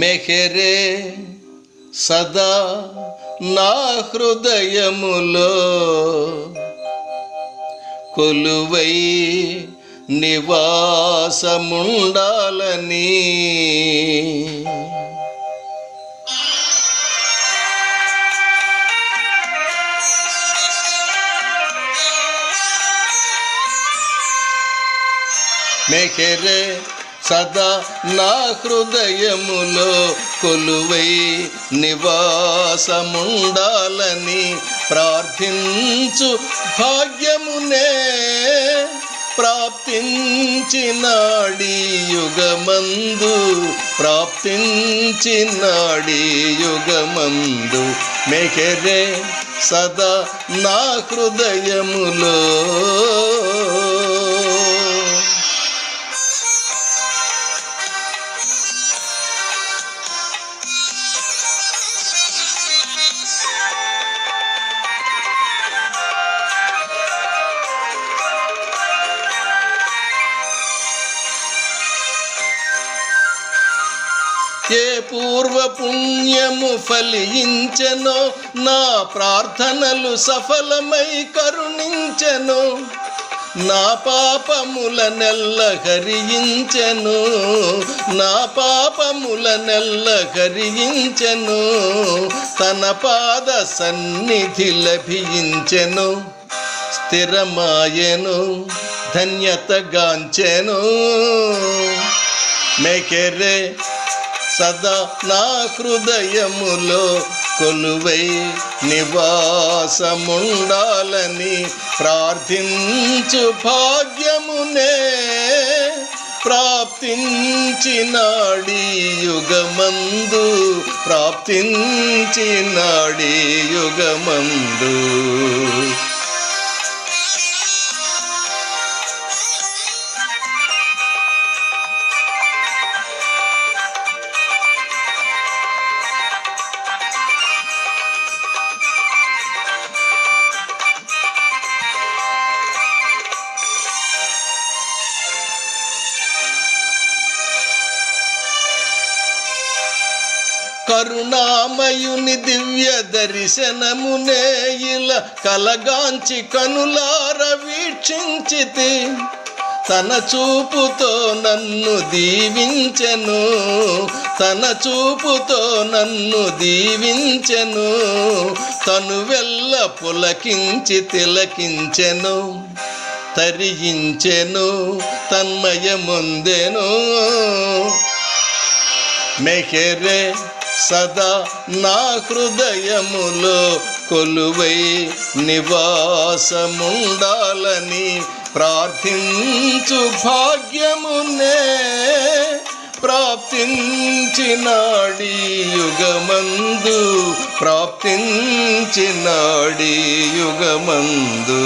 మెహరే సదా నా హృదయములో కొలువై నివాసముండాలని. మెహరే సదా నా హృదయములో కొలువై నివాసముండాలని ప్రార్థించు. భాగ్యమునే ప్రాప్తించినాడి యుగమందు ప్రాప్తించినాడి యుగమందు మెహరే సదా నా హృదయములో ఏ పూర్వ పుణ్యము ఫలించెనో నా ప్రార్థనలు సఫలమై కరుణించెను నా పాపముల నెల్ల హరించెను నా పాపముల నెల్ల హరించెను తన పాద సన్నిధి లభించెను స్థిరమాయెను ధన్యతగాంచెను మెకెరే సదా నా హృదయములో కొలువై నివాసముండాలని ప్రార్థించు భాగ్యమునే. ప్రాప్తించినాడి యుగమందు ప్రాప్తించినాడి యుగమందు. కరుణామయుని దివ్య దర్శనమునే ఇలా కలగాంచి కనులార వీక్షించితి. తన చూపుతో నన్ను దీవించెను. తన చూపుతో నన్ను దీవించెను. తను వెళ్ళ పులకించి తిలకించెను. తరిగించెను తన్మయముందెను. మెహరే సదా నా హృదయములో కొలువై నివాసముండాలని ప్రార్థించు భాగ్యమునే ప్రాప్తించినాడి యుగమందు ప్రాప్తించినాడి యుగమందు.